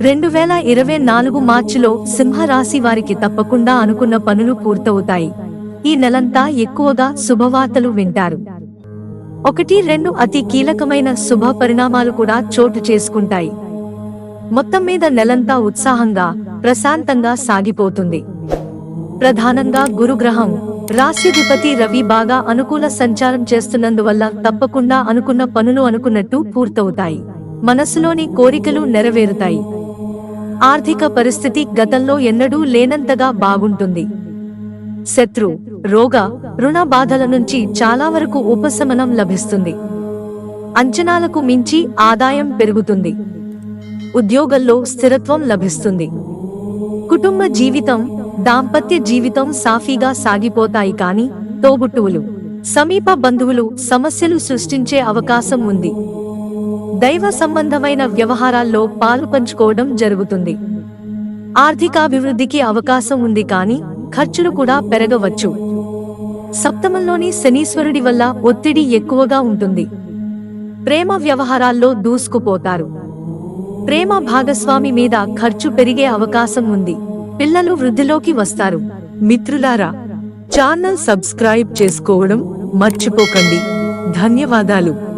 రెండు వేల ఇరవై నాలుగు మార్చిలో సింహరాశి వారికి తప్పకుండా అనుకున్న పనులు పూర్తవుతాయి. ఈ నెలంతా ఎక్కువగా శుభవార్తలు వింటారు. ఒకటి రెండు అతి కీలకమైన శుభ పరిణామాలు కూడా చోటు చేసుకుంటాయి. మొత్తం మీద నెలంతా ఉత్సాహంగా ప్రశాంతంగా సాగిపోతుంది. ప్రధానంగా గురుగ్రహం రాశిధిపతి రవి బాగా అనుకూల సంచారం చేస్తున్నందువల్ల తప్పకుండా అనుకున్న పనులు అనుకున్నట్టు పూర్తవుతాయి. మనసులోని కోరికలు నెరవేరుతాయి. ఆర్థిక పరిస్థితి గతంలో ఎన్నడూ లేనంతగా బాగుంటుంది. శత్రు రోగ రుణ బాధల నుంచి చాలా వరకు ఉపశమనం లభిస్తుంది. అంచనాలకు మించి ఆదాయం పెరుగుతుంది. ఉద్యోగంలో స్థిరత్వం లభిస్తుంది. కుటుంబ జీవితం దాంపత్య జీవితం సాఫీగా సాగిపోతాయి కానీ తోబుట్టువులు సమీప బంధువులు సమస్యలు సృష్టించే అవకాశం ఉంది. దైవ సంబంధమైన వ్యవహారాల్లో పాలు పంచుకోవడం జరుగుతుంది. ఆర్థికాభివృద్ధికి అవకాశం ఉంది కానీ ఖర్చులు కూడా పెరగవచ్చు. సప్తమంలోని శనీశ్వరుడి వల్ల ఒత్తిడి ఎక్కువగా ఉంటుంది. ప్రేమ వ్యవహారాల్లో దూసుకుపోతారు. ప్రేమ భాగస్వామి మీద ఖర్చు పెరిగే అవకాశం ఉంది. పిల్లలు వృద్ధిలోకి వస్తారు. మిత్రులారా ఛానల్ సబ్స్క్రైబ్ చేసుకోవడం మర్చిపోకండి. ధన్యవాదాలు.